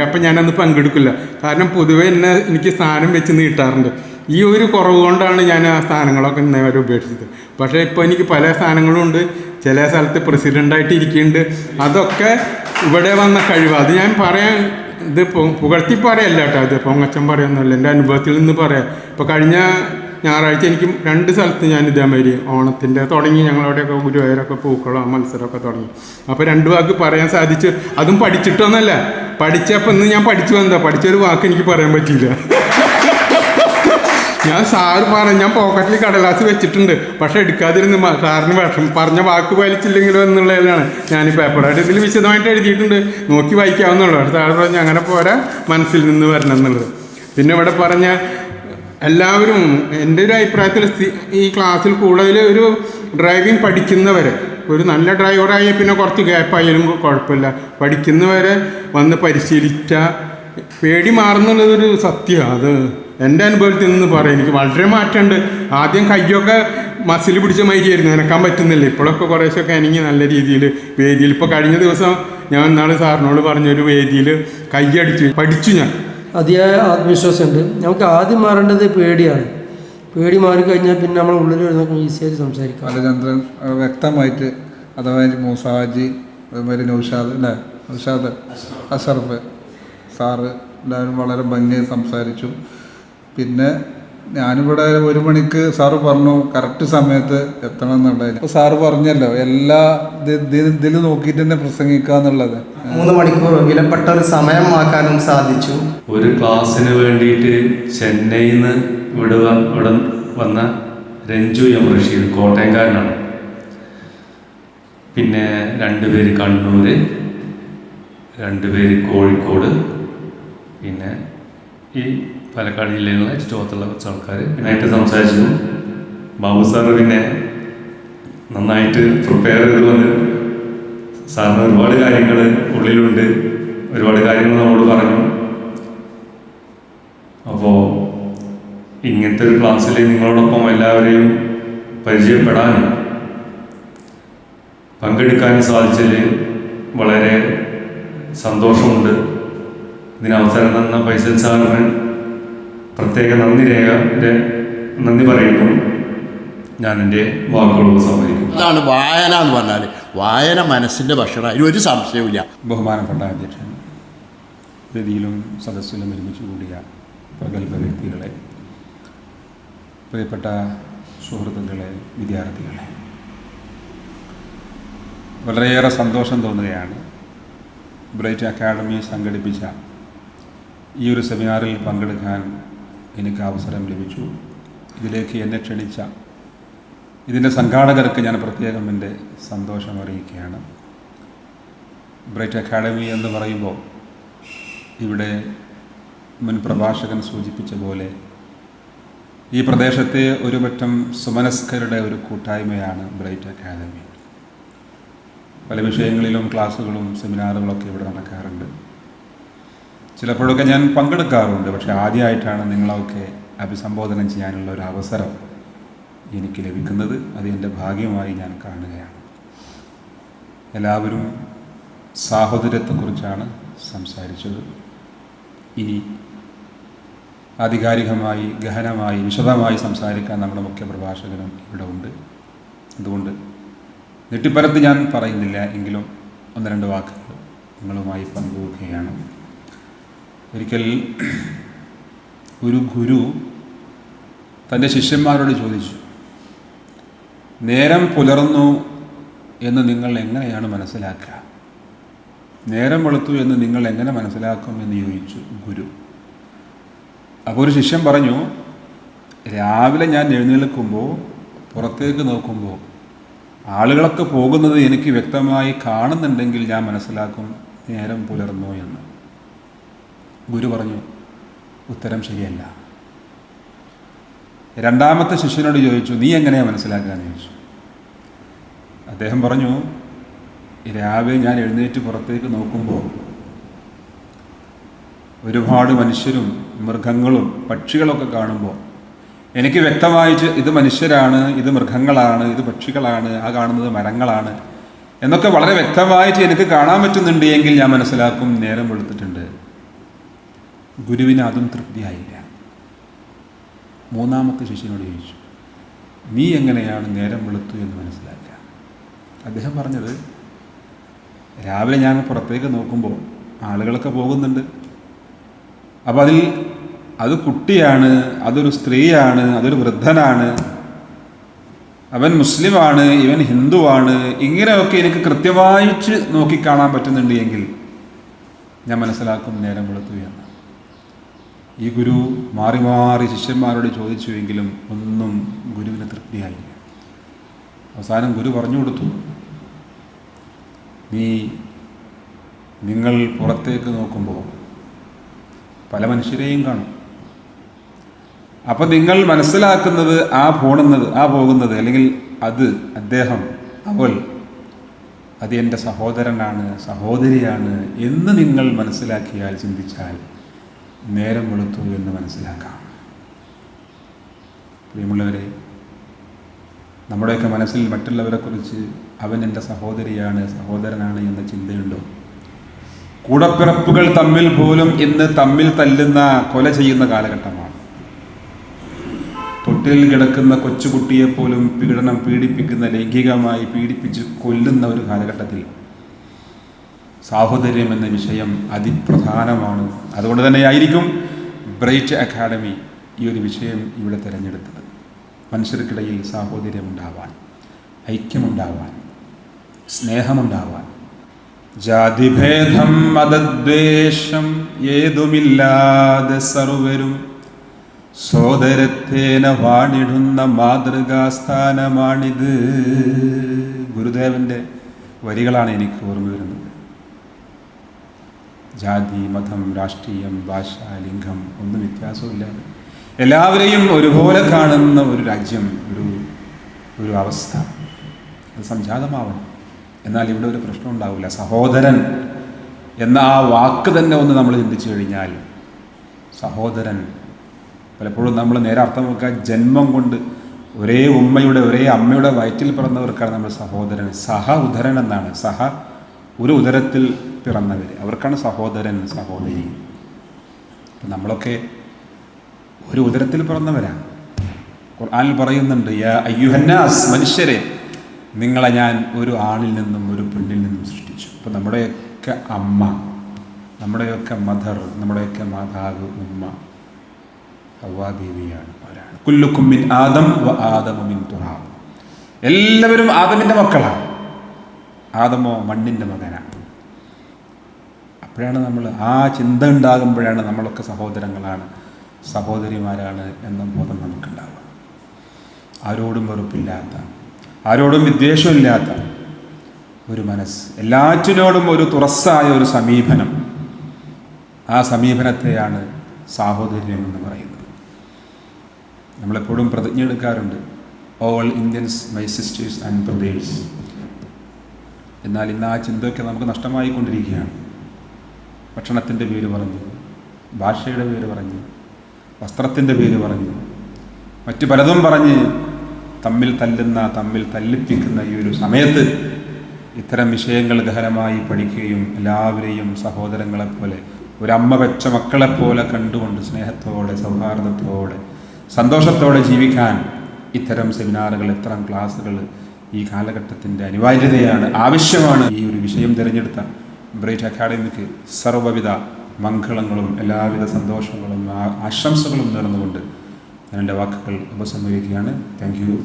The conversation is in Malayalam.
അപ്പം ഞാനന്ന് പങ്കെടുക്കില്ല. കാരണം പൊതുവേ എന്നെ എനിക്ക് സ്ഥാനം വെച്ച് നീട്ടാറുണ്ട്. ഈ ഒരു കുറവ് കൊണ്ടാണ് ഞാൻ ആ സ്ഥാനങ്ങളൊക്കെ ഇന്നേ വരെ ഉപേക്ഷിച്ചത്. പക്ഷേ ഇപ്പോൾ എനിക്ക് പല സ്ഥാനങ്ങളും ഉണ്ട്. ചില സ്ഥലത്ത് പ്രസിഡന്റായിട്ട് ഇരിക്കുന്നുണ്ട് അതൊക്കെ ഇവിടെ വന്ന കഴിവ്. അത് ഞാൻ പറയാൻ ഇത് പുകഴ്ത്തി പറയല്ല കേട്ടോ. അത് പൊങ്ങച്ചൻ പറയുന്നല്ല എന്റെ അനുഭവത്തിൽ നിന്ന് പറയാം. ഇപ്പോൾ കഴിഞ്ഞ ഞായറാഴ്ച എനിക്ക് രണ്ട് സ്ഥലത്ത് ഞാൻ ഇതേമാതിരി ഓണത്തിന്റെ തുടങ്ങി ഞങ്ങളവിടെയൊക്കെ ഗുരുവായൂരൊക്കെ പൂക്കളോ മത്സരമൊക്കെ തുടങ്ങി. അപ്പോൾ രണ്ട് വാക്ക് പറയാൻ സാധിച്ചു. അതും പഠിച്ചിട്ടൊന്നല്ല. പഠിച്ചപ്പോൾ ഇന്ന് ഞാൻ പഠിച്ചു വന്നതാ പഠിച്ചൊരു വാക്ക് എനിക്ക് പറയാൻ പറ്റിയില്ല. ഞാൻ സാറ് പറഞ്ഞു ഞാൻ പോക്കറ്റിൽ കടലാസ് വെച്ചിട്ടുണ്ട്. പക്ഷെ എടുക്കാതിരുന്ന് സാറിന് വിഷം പറഞ്ഞ വാക്ക് പാലിച്ചില്ലെങ്കിലോ എന്നുള്ളതിലാണ് ഞാൻ പേപ്പറായിട്ട് ഇതിൽ വിശദമായിട്ട് എഴുതിയിട്ടുണ്ട്. നോക്കി വായിക്കാവുന്നുള്ളൂ. സാറ് പറഞ്ഞ് അങ്ങനെ പോരാ മനസ്സിൽ നിന്ന് വരണം എന്നുള്ളത്. പിന്നെ ഇവിടെ പറഞ്ഞ എല്ലാവരും എന്റെ ഒരു അഭിപ്രായത്തിൽ ഈ ക്ലാസ്സിൽ കൂടുതൽ ഒരു ഡ്രൈവിംഗ് പഠിക്കുന്നവരെ ഒരു നല്ല ഡ്രൈവറായ പിന്നെ കുറച്ച് ഗ്യാപ്പായാലും കുഴപ്പമില്ല. പഠിക്കുന്നവരെ വന്ന് പരിശീലിച്ച പേടി മാറുന്നുള്ളതൊരു സത്യമാണ് അത് എന്റെ അനുഭവത്തിൽ നിന്ന് പറയാം. എനിക്ക് വളരെ മാറ്റമുണ്ട്. ആദ്യം കയ്യൊക്കെ മസിൽ പിടിച്ച മാതിരിയായിരുന്നു നനക്കാൻ പറ്റുന്നില്ല. ഇപ്പോഴൊക്കെ കുറേശ്ശൊക്കെ എനിക്ക് നല്ല രീതിയിൽ വേദിയിൽ. ഇപ്പോൾ കഴിഞ്ഞ ദിവസം ഞാൻ ഇന്നാൾ സാറിനോട് പറഞ്ഞൊരു വേദിയിൽ കയ്യടിച്ച് പഠിച്ചു ഞാൻ. അതിയായ ആത്മവിശ്വാസമുണ്ട്. നമുക്ക് ആദ്യം മാറേണ്ടത് പേടിയാണ്. പേടി മാറിക്കഴിഞ്ഞാൽ പിന്നെ നമ്മൾ ഉള്ളിൽ വരുന്ന ഈസിയായിട്ട് സംസാരിക്കാം. ബാലചന്ദ്രൻ വ്യക്തമായിട്ട് അഥവാ മൂസാജി അതുമാതിരി നൗഷാദ് അല്ലേ നൗഷാദ് അഷറഫ് സാറ് എല്ലാവരും വളരെ ഭംഗിയായി സംസാരിച്ചു. പിന്നെ ഞാനിവിടെ ഒരു മണിക്ക് സാറ് പറഞ്ഞു കറക്റ്റ് സമയത്ത് എത്തണം എന്നുള്ളത് അപ്പോൾ സാറ് പറഞ്ഞല്ലോ എല്ലാ ഇതിൽ നോക്കിയിട്ട് തന്നെ പ്രസംഗിക്കുക എന്നുള്ളത്. മൂന്ന് മണിക്കൂർ വിലപ്പെട്ട ഒരു സമയമാക്കാനും സാധിച്ചു. ഒരു ക്ലാസ്സിന് വേണ്ടിയിട്ട് ചെന്നൈയിൽ നിന്ന് ഇവിടെ ഇവിടെ വന്ന രഞ്ജു എം റഷീദ് കോട്ടയംകാരനാണ്. പിന്നെ രണ്ടുപേര് കണ്ണൂര് രണ്ടുപേര് കോഴിക്കോട് പിന്നെ ഈ പാലക്കാട് ജില്ലയിലുള്ള ചുറ്റുപത്തുള്ള കുറച്ച് ആൾക്കാർ പിന്നായിട്ട് സംസാരിച്ചു ബാബു സാറ് പിന്നെ നന്നായിട്ട് പ്രിപ്പയർ ചെയ്ത് വന്ന് സാറിന് ഒരുപാട് കാര്യങ്ങൾ ഉള്ളിലുണ്ട്. ഒരുപാട് കാര്യങ്ങൾ നമ്മോട് പറഞ്ഞു. അപ്പോൾ ഇങ്ങനത്തെ ഒരു ക്ലാസ്സിൽ നിങ്ങളോടൊപ്പം എല്ലാവരെയും പരിചയപ്പെടാനും പങ്കെടുക്കാനും സാധിച്ചതിൽ വളരെ സന്തോഷമുണ്ട്. ഇതിന് അവസരം തന്ന ഫൈസൽ സാറിന് പ്രത്യേക നന്ദി രേഖ നന്ദി പറയുന്നു. ഞാൻ എന്റെ വാക്കുകൾ സമ്മതിക്കും അതാണ് വായന എന്ന് പറഞ്ഞാൽ വായന മനസ്സിന്റെ ഭക്ഷണം അതിന് ഒരു സംശയവുമില്ല. ബഹുമാനപ്പെട്ട അധ്യക്ഷൻ വേദിയിലും സദസ്സിലും ഒരുമിച്ച് കൂടിയ പ്രഗത്ഭ വ്യക്തികളെ പ്രിയപ്പെട്ട സുഹൃത്തുക്കളെ വിദ്യാർത്ഥികളെ വളരെയേറെ സന്തോഷം തോന്നുകയാണ് ബ്രൈറ്റ് അക്കാഡമി സംഘടിപ്പിച്ച ഈ ഒരു സെമിനാറിൽ പങ്കെടുക്കാൻ എനിക്ക് അവസരം ലഭിച്ചു. ഇതിലേക്ക് എന്നെ ക്ഷണിച്ച ഇതിന്റെ സംഘാടകർക്ക് ഞാൻ പ്രത്യേകം എന്റെ സന്തോഷം അറിയിക്കുകയാണ്. ബ്രൈറ്റ് അക്കാഡമി എന്ന് പറയുമ്പോൾ ഇവിടെ മുൻ പ്രഭാഷകൻ സൂചിപ്പിച്ച പോലെ ഈ പ്രദേശത്തെ ഒരു പറ്റം സുമനസ്കരുടെ ഒരു കൂട്ടായ്മയാണ് ബ്രൈറ്റ് അക്കാദമി പല വിഷയങ്ങളിലും ക്ലാസ്സുകളും സെമിനാറുകളൊക്കെ ഇവിടെ നടക്കാറുണ്ട്. ചിലപ്പോഴൊക്കെ ഞാൻ പങ്കെടുക്കാറുണ്ട് പക്ഷേ ആദ്യമായിട്ടാണ് നിങ്ങളൊക്കെ അഭിസംബോധന ചെയ്യാനുള്ള ഒരു അവസരം എനിക്ക് ലഭിക്കുന്നത്. അത് എന്റെ ഭാഗ്യമായി ഞാൻ കാണുകയാണ്. എല്ലാവരും സാഹോദര്യത്തെക്കുറിച്ചാണ് സംസാരിച്ചത്. ഇനി ആധികാരികമായി ഗഹനമായി വിശദമായി സംസാരിക്കാൻ നമ്മുടെ മുഖ്യ പ്രഭാഷകനും ഇവിടെ ഉണ്ട്. അതുകൊണ്ട് നെട്ടിപ്പരത്ത് ഞാൻ പറയുന്നില്ല എങ്കിലും ഒന്ന് രണ്ട് വാക്കുകൾ നിങ്ങളുമായി പങ്കുവെക്കുകയാണ്. ഒരിക്കൽ ഒരു ഗുരു തന്റെ ശിഷ്യന്മാരോട് ചോദിച്ചു നേരം പുലർന്നു എന്ന് നിങ്ങൾ എങ്ങനെയാണ് മനസ്സിലാക്കുക? നേരം വെളുത്തു എന്ന് നിങ്ങൾ എങ്ങനെ മനസ്സിലാക്കും? എന്ന് ചോദിച്ചു ഗുരു. അപ്പോൾ ഒരു ശിഷ്യൻ പറഞ്ഞു രാവിലെ ഞാൻ എഴുന്നേൽക്കുമ്പോൾ പുറത്തേക്ക് നോക്കുമ്പോൾ ആളുകളൊക്കെ പോകുന്നത് എനിക്ക് വ്യക്തമായി കാണുന്നുണ്ടെങ്കിൽ ഞാൻ മനസ്സിലാക്കും നേരം പുലർന്നു എന്ന്. ഗുരു പറഞ്ഞു ഉത്തരം ശരിയല്ല. രണ്ടാമത്തെ ശിഷ്യനോട് ചോദിച്ചു നീ എങ്ങനെയാണ് മനസ്സിലാക്കുകയെന്ന് ചോദിച്ചു. അദ്ദേഹം പറഞ്ഞു രാവിലെ ഞാൻ എഴുന്നേറ്റ് പുറത്തേക്ക് നോക്കുമ്പോൾ ഒരുപാട് മനുഷ്യരും മൃഗങ്ങളും പക്ഷികളൊക്കെ കാണുമ്പോൾ എനിക്ക് വ്യക്തമായിട്ട് ഇത് മനുഷ്യരാണ് ഇത് മൃഗങ്ങളാണ് ഇത് പക്ഷികളാണ് ആ കാണുന്നത് മരങ്ങളാണ് എന്നൊക്കെ വളരെ വ്യക്തമായിട്ട് എനിക്ക് കാണാൻ പറ്റുന്നുണ്ട് എങ്കിൽ ഞാൻ മനസ്സിലാക്കും നേരം വെളുത്തിട്ടുണ്ട്. ഗുരുവിന് അതും തൃപ്തിയായില്ല. മൂന്നാമത്തെ ശിഷ്യനോട് ചോദിച്ചു നീ എങ്ങനെയാണ് നേരം വെളുത്തു എന്ന് മനസ്സിലാക്കുക? അദ്ദേഹം പറഞ്ഞത് രാവിലെ ഞാൻ പുറത്തേക്ക് നോക്കുമ്പോൾ ആളുകളൊക്കെ പോകുന്നുണ്ട്. അപ്പോൾ അതിൽ അത് കുട്ടിയാണ് അതൊരു സ്ത്രീയാണ് അതൊരു വൃദ്ധനാണ്. അവൻ മുസ്ലിമാണ് ഇവൻ ഹിന്ദുവാണ്. ഇങ്ങനെയൊക്കെ എനിക്ക് കൃത്യമായിട്ട് നോക്കിക്കാണാൻ പറ്റുന്നുണ്ട് എങ്കിൽ ഞാൻ മനസ്സിലാക്കും നേരം വെളുത്തു എന്ന്. ഈ ഗുരു മാറി മാറി ശിഷ്യന്മാരോട് ചോദിച്ചുവെങ്കിലും ഒന്നും ഗുരുവിന് തൃപ്തിയായില്ല. അവസാനം ഗുരു പറഞ്ഞു കൊടുത്തു നീ നിങ്ങൾ പുറത്തേക്ക് നോക്കുമ്പോൾ പല മനുഷ്യരെയും കാണും. അപ്പം നിങ്ങൾ മനസ്സിലാക്കുന്നത് ആ പോണുന്നത് ആ പോകുന്നത് അല്ലെങ്കിൽ അത് അദ്ദേഹം അവൾ അത് എന്റെ സഹോദരനാണ് സഹോദരിയാണ് എന്ന് നിങ്ങൾ മനസ്സിലാക്കിയാൽ ചിന്തിച്ചാൽ നേരം വെളുത്തു എന്ന് മനസ്സിലാക്കാം. പ്രിയമുള്ളവരെ നമ്മുടെയൊക്കെ മനസ്സിൽ മറ്റുള്ളവരെക്കുറിച്ച് അവൻ എന്റെ സഹോദരിയാണ് സഹോദരനാണ് എന്ന ചിന്തയുണ്ടോ? കൂടപ്പിറപ്പുകൾ തമ്മിൽ പോലും ഇന്ന് തമ്മിൽ തല്ലുന്ന കൊല ചെയ്യുന്ന കാലഘട്ടമാണ്. തൊട്ടിൽ കിടക്കുന്ന കൊച്ചുകുട്ടിയെപ്പോലും പീഡനം പീഡിപ്പിക്കുന്ന ലൈംഗികമായി പീഡിപ്പിച്ച് കൊല്ലുന്ന ഒരു കാലഘട്ടത്തിൽ സാഹോദര്യം എന്ന വിഷയം അതിപ്രധാനമാണ്. അതുകൊണ്ട് തന്നെയായിരിക്കും ബ്രൈറ്റ് അക്കാഡമി ഈ ഒരു വിഷയം ഇവിടെ തിരഞ്ഞെടുത്തത്. മനുഷ്യർക്കിടയിൽ സാഹോദര്യമുണ്ടാവാൻ ഐക്യമുണ്ടാവാൻ സ്നേഹമുണ്ടാവാൻ. ജാതിഭേദം മതദ്വേഷം ഏതുമില്ലാതെ സർവരും സോദരത്തേന വാണിടുന്ന മാതൃകാസ്ഥാനമാണിത്. ഗുരുദേവന്റെ വരികളാണ് എനിക്ക് ഓർമ്മ വരുന്നത്. ജാതി മതം രാഷ്ട്രീയം ഭാഷ ലിംഗം ഒന്നും വ്യത്യാസമില്ലാതെ എല്ലാവരെയും ഒരുപോലെ കാണുന്ന ഒരു രാജ്യം ഒരു ഒരു അവസ്ഥ. അത് സംജാതമാവണം. എന്നാൽ ഇവിടെ ഒരു പ്രശ്നം ഉണ്ടാവില്ല. സഹോദരൻ എന്ന ആ വാക്ക് തന്നെ ഒന്ന് നമ്മൾ ചിന്തിച്ചു കഴിഞ്ഞാൽ സഹോദരൻ പലപ്പോഴും നമ്മൾ നേരെ അർത്ഥം വെക്കുക ജന്മം കൊണ്ട് ഒരേ ഉമ്മയുടെ ഒരേ അമ്മയുടെ വയറ്റിൽ പിറന്നവർക്കാണ് നമ്മൾ സഹോദരൻ. സഹ ഉദരൻ എന്നാണ്. സഹ ഒരു ഉദരത്തിൽ പിറന്നവർ. അവർക്കാണ് സഹോദരൻ സഹോദരി. നമ്മളൊക്കെ ഒരു ഉദരത്തിൽ പിറന്നവരാണ്. ഖുർആനിൽ പറയുന്നുണ്ട് യാ അയ്യുഹന്നാസ് മനുഷ്യരെ നിങ്ങളെ ഞാൻ ഒരു ആണിൽ നിന്നും ഒരു പെണ്ണിൽ നിന്നും സൃഷ്ടിച്ചു. അപ്പം നമ്മുടെയൊക്കെ അമ്മ നമ്മുടെയൊക്കെ മദർ നമ്മുടെയൊക്കെ മാതാവ് ഉമ്മ ഹവാദേവിയാണ് കുല്ലുക്കുമ്മിൻ ആദം വ ആദമുമിൻ തുറാബ്. എല്ലാവരും ആദമിന്റെ മക്കളാണ്. ആദമോ മണ്ണിന്റെ മകനാണ്. അപ്പോഴാണ് നമ്മൾ ആ ചിന്ത ഉണ്ടാകുമ്പോഴാണ് നമ്മളൊക്കെ സഹോദരങ്ങളാണ് സഹോദരിമാരാണ് എന്ന ബോധം നമുക്കുണ്ടാവുക. ആരോടും വെറുപ്പില്ലാത്ത ആരോടും വിദ്വേഷമില്ലാത്ത ഒരു മനസ്സ് എല്ലാറ്റിനോടും ഒരു തുറസ്സായ ഒരു സമീപനം. ആ സമീപനത്തെയാണ് സാഹോദര്യം എന്ന് പറയുന്നത്. നമ്മളെപ്പോഴും പ്രതിജ്ഞ എടുക്കാറുണ്ട് all Indians my sisters and brothers എന്നാൽ ഇന്ന് ആ ചിന്തയൊക്കെ നമുക്ക് നഷ്ടമായിക്കൊണ്ടിരിക്കുകയാണ്. ഭക്ഷണത്തിന്റെ പേര് പറഞ്ഞു ഭാഷയുടെ പേര് പറഞ്ഞു വസ്ത്രത്തിന്റെ പേര് പറഞ്ഞു. മറ്റു പലതും പറഞ്ഞ് തമ്മിൽ തല്ലുന്ന തമ്മിൽ തല്ലിപ്പിക്കുന്ന ഈ ഒരു സമയത്ത് ഇത്തരം വിഷയങ്ങൾ ഗഹനമായി പഠിക്കുകയും എല്ലാവരെയും സഹോദരങ്ങളെപ്പോലെ ഒരമ്മ വെച്ച മക്കളെപ്പോലെ കണ്ടുകൊണ്ട് സ്നേഹത്തോടെ സൗഹാർദ്ദത്തോടെ സന്തോഷത്തോടെ ജീവിക്കാൻ ഇത്തരം സെമിനാറുകൾ ഇത്തരം ക്ലാസ്സുകൾ ഈ കാലഘട്ടത്തിന്റെ അനിവാര്യതയാണ് ആവശ്യമാണ് ഈ ഒരു വിഷയം തിരഞ്ഞെടുത്ത ബ്രൈറ്റ് അക്കാഡമിക്ക് സർവവിധ മംഗളങ്ങളും എല്ലാവിധ സന്തോഷങ്ങളും ആശംസകളും നേർന്നുകൊണ്ട് ഞാൻ എന്റെ വാക്കുകൾ ഉപസംഹരിക്കുകയാണ്. Thank you